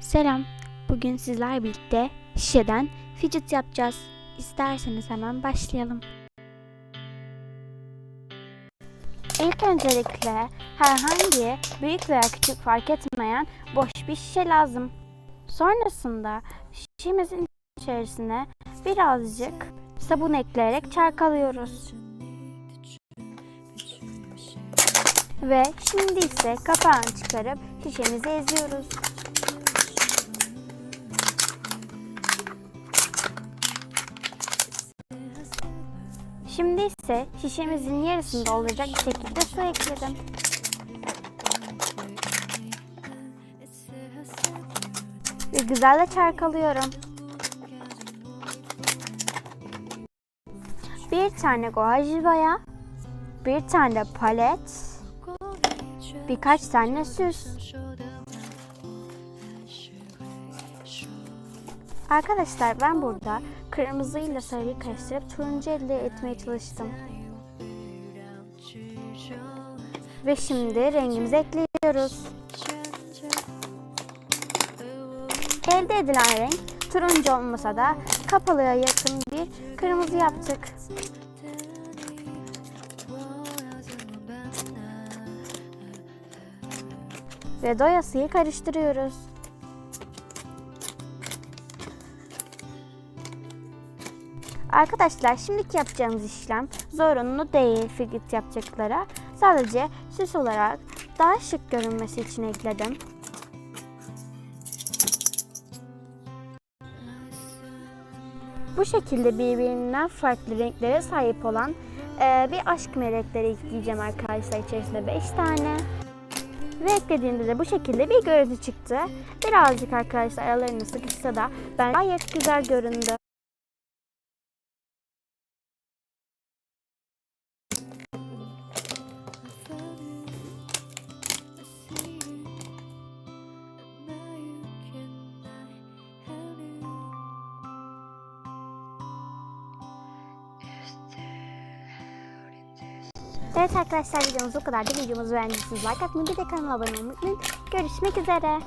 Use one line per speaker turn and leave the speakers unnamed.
Selam. Bugün sizler birlikte şişeden fidget yapacağız. İsterseniz hemen başlayalım. İlk öncelikle herhangi büyük veya küçük fark etmeyen boş bir şişe lazım. Sonrasında şişemizin içerisine birazcık sabun ekleyerek çalkalıyoruz. Ve şimdi ise kapağını çıkarıp şişemizi eziyoruz. Şimdi ise şişemizin yarısında olacak bir şekilde su ekledim. Ve güzel de çarkalıyorum. Bir tane guaj bir tane palet, birkaç tane süs. Arkadaşlar ben burada kırmızı ile sarıyı karıştırıp turuncu elde etmeye çalıştım. Ve şimdi rengimizi ekliyoruz. Elde edilen renk turuncu olmasa da kapalıya yakın bir kırmızı yaptık. Ve doyasıyı karıştırıyoruz. Arkadaşlar şimdiki yapacağımız işlem zorunlu değil figürt yapacaklara. Sadece süs olarak daha şık görünmesi için ekledim. Bu şekilde birbirinden farklı renklere sahip olan e, bir aşk melekleri ekleyeceğim arkadaşlar içerisinde 5 tane. Ve eklediğimde de bu şekilde bir görüntü çıktı. Birazcık arkadaşlar aralarını sıkışsa da ben gayet güzel göründü. Evet arkadaşlar videomuz bu kadardı. Videomuzu beğendiyseniz like atmayı bir de kanala abone olmayı unutmayın. Görüşmek üzere.